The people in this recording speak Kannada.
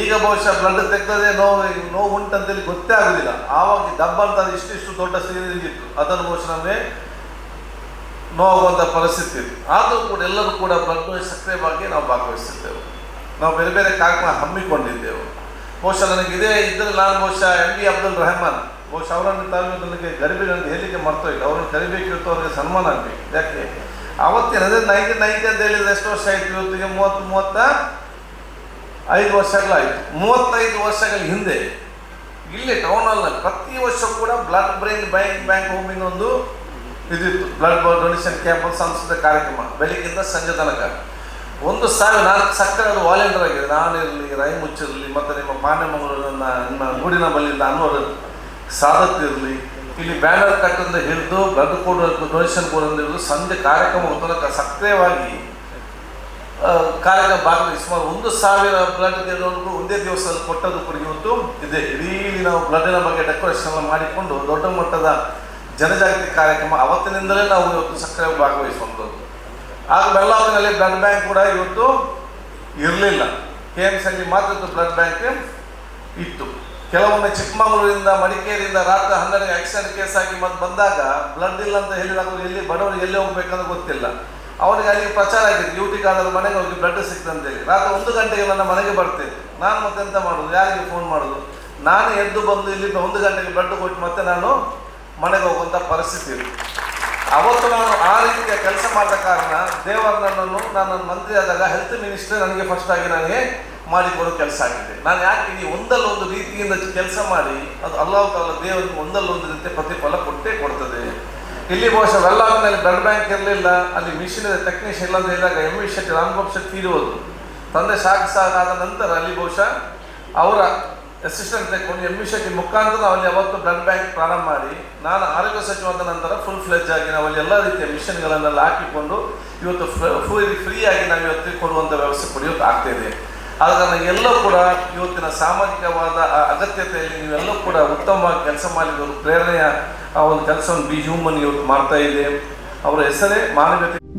ಈಗ ಬಹುಶಃ ಬ್ಲಡ್ ತೆಗ್ದದೆ ನೋವು ನೋವು ಉಂಟಂತೇಳಿ ಗೊತ್ತೇ ಆಗುದಿಲ್ಲ. ಆವಾಗ ದಬ್ಬ ಅಂತ ಅದು ಇಷ್ಟಿಷ್ಟು ದೊಡ್ಡ ಸೀರೀಸ್ ಇತ್ತು. ಅದನ್ನು ಬಹುಶಃ ನಮಗೆ ನೋವುವಂಥ ಪರಿಸ್ಥಿತಿ ಆದರೂ ಕೂಡ ಎಲ್ಲರೂ ಕೂಡ ಬ್ಲಡ್ ಸಕ್ರಿಯವಾಗಿ ನಾವು ಭಾಗವಹಿಸಿದ್ದೆವು ನಾವು ಬೇರೆ ಬೇರೆ ಕಾರ್ಯಕ್ರಮ ಹಮ್ಮಿಕೊಂಡಿದ್ದೆವು. ಬಹುಶಃ ನನಗೆ ಇದೇ ಇದ್ದರೆ ನಾನು ಬಹುಶಃ ಎಂ ಬಿ ಅಬ್ದುಲ್ ರೆಹಮಾನ್ ಬಹುಶಃ ಅವರನ್ನು ತಾವು ನನಗೆ ಹೇಳಿಕೆ ಹೇಳಲಿಕ್ಕೆ ಇಲ್ಲ ಅವ್ರನ್ನ ಕರಿಬೇಕಿತ್ತು ಅವ್ರಿಗೆ ಸನ್ಮಾನ ಆಗಬೇಕು. ಯಾಕೆ? ಅವತ್ತಿನ ಅದೇ ನೈನ್ಟೀನ್ ನೈನ್ಟಿ ಅಂತ ಹೇಳಿದ್ರೆ ಎಷ್ಟು ವರ್ಷ ಆಯ್ತು, ಇವತ್ತಿಗೆ ಮೂವತ್ತು, ಮೂವತ್ತ ಐದು ವರ್ಷಗಳಾಯಿತು. ಮೂವತ್ತೈದು ವರ್ಷಗಳ ಹಿಂದೆ ಇಲ್ಲಿ ಟೌನಲ್ಲಿ ಪ್ರತಿ ವರ್ಷ ಕೂಡ blood brain bank bank homing ಒಂದು ಇದಿತ್ತು. ಬ್ಲಡ್ ಡೊನೇಷನ್ ಕ್ಯಾಂಪ್ ಸಾಂಸ್ಕೃತಿಕ ಕಾರ್ಯಕ್ರಮ. ಬೆಳಿಗ್ಗೆಯಿಂದ ಸಂಜೆ ತನಕ. ಒಂದು ಸಾವಿರ ನಾಲ್ಕು ಸಕ್ಕರೆ ಅದು ವಾಲಂಟಿಯರ್ ಆಗಿದೆ. ನಾನಿರಲಿ ರೈ ಮುಚ್ಚಿರಲಿ ಮತ್ತು ನಿಮ್ಮ ಪಾಂಡ್ಯಮಂಗಳೂರಿನ ನಿಮ್ಮ ಗೂಡಿನ ಬಲ್ಲಿಂದ ಅನ್ವರ್ ಸಾಧತ್ ಇರಲಿ, ಇಲ್ಲಿ ಬ್ಯಾನರ್ ಕಟ್ಟಿಂದ ಹಿಡಿದು ಬ್ಲಡ್ ಕೊಡೋ ಡೊನೇಷನ್ ಕೊಡೋದು ಸಂಜೆ ಕಾರ್ಯಕ್ರಮ ತನಕ ಸಕ್ರಿಯವಾಗಿ ಕಾರ್ಯಕ್ರಮ ಭಾಗದಲ್ಲಿ ಸುಮಾರು ಒಂದು ಸಾವಿರ ಬ್ಲಡ್ ಗೆಲ್ಲೋರ್ಗೂ ಒಂದೇ ದಿವಸದಲ್ಲಿ ಕೊಟ್ಟದ್ದು ಕೂಡ ಇವತ್ತು ಇದೆ. ಇಡೀ ನಾವು ಬ್ಲಡ್ಡಿನ ಬಗ್ಗೆ ಡೆಕೋರೇಷನ್ ಎಲ್ಲ ಮಾಡಿಕೊಂಡು ದೊಡ್ಡ ಮಟ್ಟದ ಜನಜಾಗೃತಿ ಕಾರ್ಯಕ್ರಮ ಅವತ್ತಿನಿಂದಲೇ ನಾವು ಇವತ್ತು ಸಕ್ರಿಯ ಭಾಗವಹಿಸುವಂಥದ್ದು. ಆಗ ಬೆಳ್ಳಾವಿನಲ್ಲಿ ಬ್ಲಡ್ ಬ್ಯಾಂಕ್ ಕೂಡ ಇವತ್ತು ಇರಲಿಲ್ಲ. ಕೆ ಎಂ ಸಿ ಮಾತ್ರ ಬ್ಲಡ್ ಬ್ಯಾಂಕ್ ಇತ್ತು. ಕೆಲವೊಮ್ಮೆ ಚಿಕ್ಕಮಗಳೂರಿಂದ, ಮಡಿಕೇರಿಯಿಂದ ರಾತ್ರಿ ಹನ್ನೆರಡು ಆಕ್ಸಿಡೆಂಟ್ ಕೇಸ್ ಆಗಿ ಮತ್ತೆ ಬಂದಾಗ ಬ್ಲಡ್ ಇಲ್ಲ ಅಂತ ಹೇಳಿದಾಗ ಎಲ್ಲಿ ಬಡವರು ಎಲ್ಲಿ ಹೋಗ್ಬೇಕಂತ ಗೊತ್ತಿಲ್ಲ. ಅವರಿಗೆ ಅಲ್ಲಿ ಪ್ರಚಾರ ಆಗಿತ್ತು. ಡ್ಯೂಟಿ ಕಾಲದ ಮನೆಗೆ ಹೋಗಿ ಬ್ಲಡ್ ಸಿಕ್ತಂತೇಳಿ ರಾತ್ರಿ ಒಂದು ಗಂಟೆಗೆ ನನ್ನ ಮನೆಗೆ ಬರ್ತೇನೆ. ನಾನು ಮತ್ತೆ ಎಂತ ಮಾಡೋದು? ಯಾರಿಗೆ ಫೋನ್ ಮಾಡೋದು? ನಾನು ಎದ್ದು ಬಂದು ಇಲ್ಲಿಂದ ಒಂದು ಗಂಟೆಗೆ ಬ್ಲಡ್ ಕೊಟ್ಟು ಮತ್ತೆ ನಾನು ಮನೆಗೆ ಹೋಗುವಂಥ ಪರಿಸ್ಥಿತಿ ಅವತ್ತು ನಾನು ಆ ರೀತಿಯ ಕೆಲಸ ಮಾಡಿದ ಕಾರಣ ದೇವರ ನನ್ನನ್ನು, ನಾನು ಮಂತ್ರಿ ಆದಾಗ ಹೆಲ್ತ್ ಮಿನಿಸ್ಟರ್ ನನಗೆ ಫಸ್ಟ್ ಆಗಿ ನನಗೆ ಮಾಡಿಕೊಡೋ ಕೆಲಸ ಆಗಿದೆ. ನಾನು ಯಾಕೆ ಈ ಒಂದಲ್ಲೊಂದು ರೀತಿಯಿಂದ ಕೆಲಸ ಮಾಡಿ, ಅದು ಅಲ್ಲಾಹ್ ತಾಲ ದೇವರಿಗೆ ಒಂದಲ್ಲೊಂದು ರೀತಿಯ ಪ್ರತಿಫಲ ಕೊಟ್ಟೇ ಇಲ್ಲಿ ಬಹುಶಃ ವೆಲ್ಲಾರ್ನಲ್ಲಿ ಬ್ಲಡ್ ಬ್ಯಾಂಕ್ ಇರಲಿಲ್ಲ, ಅಲ್ಲಿ ಮಿಷಿನ್ ಟೆಕ್ನಿಷಿಯನ್ ಇಲ್ಲ ಇದ್ದಾಗ ಎಂ ವಿ ಶೆಟ್ಟಿ ರಾಮಗೋಪಾಲ್ ಶೆಟ್ಟಿ ತೀರುವುದು ತಂದೆ ಸಾಕು ಸಾಕಾದ ನಂತರ ಅಲ್ಲಿ ಬಹುಶಃ ಅವರ ಅಸಿಸ್ಟೆಂಟ್ ತೆಕ್ಕೊಂಡು ಎಂ ವಿ ಶೆಟ್ಟಿ ಮುಖಾಂತರ ಅಲ್ಲಿ ಅವತ್ತು ಬ್ಲಡ್ ಬ್ಯಾಂಕ್ ಪ್ರಾರಂಭ ಮಾಡಿ, ನಾನು ಆರೋಗ್ಯ ಸಚಿವಾದ ನಂತರ ಫುಲ್ ಫ್ಲೆಜ್ ಆಗಿ ನಾವು ಅಲ್ಲಿ ಎಲ್ಲ ರೀತಿಯ ಮಿಷಿನ್ಗಳನ್ನೆಲ್ಲ ಹಾಕಿಕೊಂಡು ಇವತ್ತು ಫ್ರೀ ಫ್ರೀಯಾಗಿ ನಾವು ಇವತ್ತು ಕೊಡುವಂಥ ವ್ಯವಸ್ಥೆ ಕೂಡ ಇವತ್ತು ಆಗ್ತಾ ಇದೆ. ನನಗೆಲ್ಲೂ ಕೂಡ ಇವತ್ತಿನ ಸಾಮಾಜಿಕವಾದ ಅಗತ್ಯತೆಯಲ್ಲಿ ನೀವೆಲ್ಲೂ ಕೂಡ ಉತ್ತಮವಾಗಿ ಕೆಲಸ ಮಾಡಿದವರು ಪ್ರೇರಣೆಯ ಆ ಒಂದು ಕೆಲಸವನ್ನು ಬಿ ಹ್ಯೂಮನ್ ಇವತ್ತು ಮಾಡ್ತಾ ಇದೆ. ಅವರ ಹೆಸರೇ ಮಾನವೀಯತೆ.